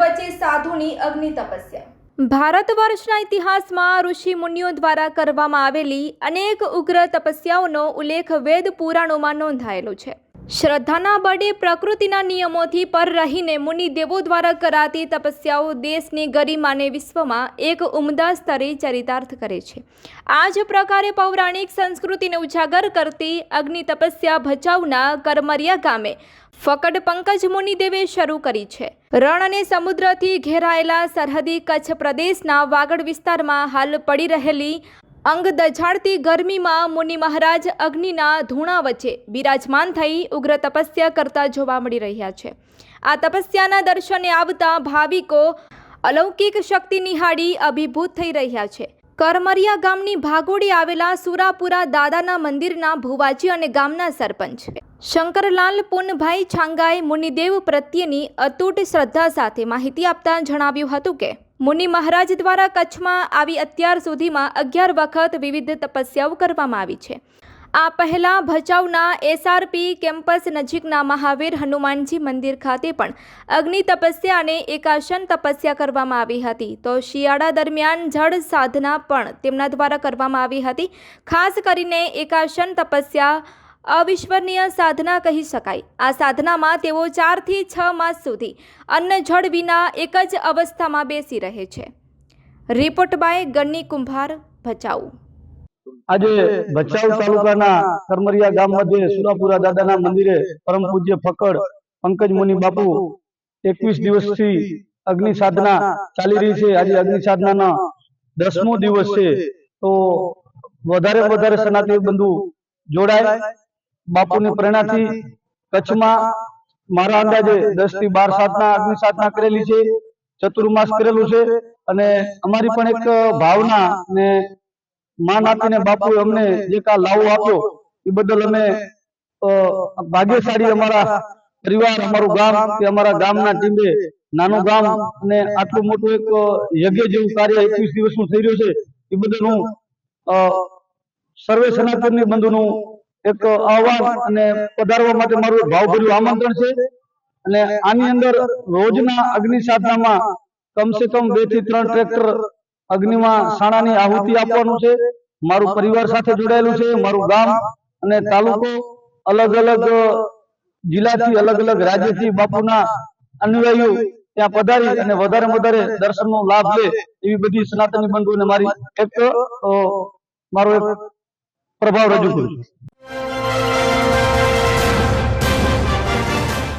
વચ્ચે સાધુની અગ્નિ તપસ્યા. ભારત વર્ષના ઇતિહાસમાં ઋષિ મુનિઓ દ્વારા કરવામાં આવેલી અનેક ઉગ્ર તપસ્યાઓનો ઉલ્લેખ વેદ પુરાણોમાં નોંધાયેલો છે. શ્રદ્ધાના બળે પ્રકૃતિના નિયમોથી પર રહીને મુનિ દેવો દ્વારા કરાતી તપસ્યાઓ દેશની ગરિમાને વિશ્વમાં એક ઉમદા સ્તરે ચરિતાર્થ કરે છે. આ જ પ્રકારે પૌરાણિક સંસ્કૃતિને ઉજાગર કરતી અગ્નિ તપસ્યા ભચાઉના કરમરિયા ગામે ફકડ પંકજ મુનિદેવે શરૂ કરી છે. રણ અને સમુદ્રથી ઘેરાયેલા સરહદી કચ્છ પ્રદેશના વાગડ વિસ્તારમાં હાલ પડી રહેલી અંગ દઝાડતી ગરમીમાં મુનિ મહારાજ અગ્નિના ધૂણા વચ્ચે બિરાજમાન થઈ ઉગ્ર તપસ્યા કરતા જોવા મળી રહ્યા છે. આ તપસ્યાના દર્શને આવતા ભાવિકો અલૌકિક શક્તિ નિહાળી અભિભૂત થઈ રહ્યા છે. કરમરિયા ગામની ભાગોડી આવેલા સુરાપુરા દાદાના મંદિરના ભુવાજી અને ગામના સરપંચ. શંકરલાલ પુનભાઈ છાંગાએ મુનિદેવ પ્રત્યેની અતૂટ શ્રદ્ધા સાથે માહિતી આપતા જણાવ્યું હતું કે, મુનિ મહારાજ દ્વારા કચ્છમાં આવી અત્યાર સુધીમાં અગિયાર વખત વિવિધ તપસ્યાઓ કરવામાં આવી છે. આ પહેલાં ભચાઉના એસઆરપી કેમ્પસ નજીકના મહાવીર હનુમાનજી મંદિર ખાતે પણ અગ્નિ તપસ્યા અને એકાશન તપસ્યા કરવામાં આવી હતી. તો શિયાળા દરમિયાન જળ સાધના પણ તેમના દ્વારા કરવામાં આવી હતી. ખાસ કરીને એકાશન તપસ્યા અવિશ્વનીય સાધના કહી શકાય. આ સાધનામાં તેઓ ચારથી છ માસ સુધી અન્ન જળ વિના એક જ અવસ્થામાં બેસી રહે છે. રિપોર્ટ બાય ગન્ની કુંભાર, ભચાઉ. આજે ભચાઉ તાલુકાના કરમરિયા ગામ મધ્યે સુરાપુરા દાદાના મંદિરે પરમ પૂજ્ય ફકડ પંકજ મુનિ બાપુ એકવીસ દિવસથી અગ્નિ સાધના ચાલી રહી છે. આજે અગ્નિ સાધનાના દસમો દિવસ છે. તો વધારે વધારે સનાતની બંધુ જોડાય. બાપુની પ્રેરણાથી કચ્છમાં મારા અંદાજે દસથી બાર સાધના અગ્નિ સાધના કરેલી છે. ચતુર્માસ કરેલું છે અને અમારી પણ એક ભાવના ને માન આપીને બાપુ અમને જે કા લાવો આપ્યો એ બદલ અમે ભાગ્યશાળી અમારા પરિવાર અમારું ગામ કે અમારા ગામના ટીમે નાનું ગામ અને આટલું મોટું એક યજ્ઞ જેવું કાર્ય એકવીસ દિવસનું થઈ રહ્યું છે. એ બદલ હું સર્વે સનાતનની બંધુનું એક આહવાન અને પધારવા માટે મારું ભાવભર્યું આમંત્રણ છે. અને આની અંદર રોજના અગ્નિ સાધનામાં કમસે કમ બેથી ત્રણ ટ્રેક્ટર અગ્નિમાં સાણાની આહુતિ આપવાનું છે. મારું પરિવાર સાથે જોડાયેલું છે. મારું ગામ અને તાલુકો અલગ અલગ જિલ્લાથી અલગ અલગ રાજ્યથી બાપુના અનુયાયીઓ ત્યાં પધારી અને વધારે વધારે દર્શનનો લાભ લે એવી બધી સનાતની બંધુઓને મારી એક મારો એક પ્રભાવ રજૂ કરું છું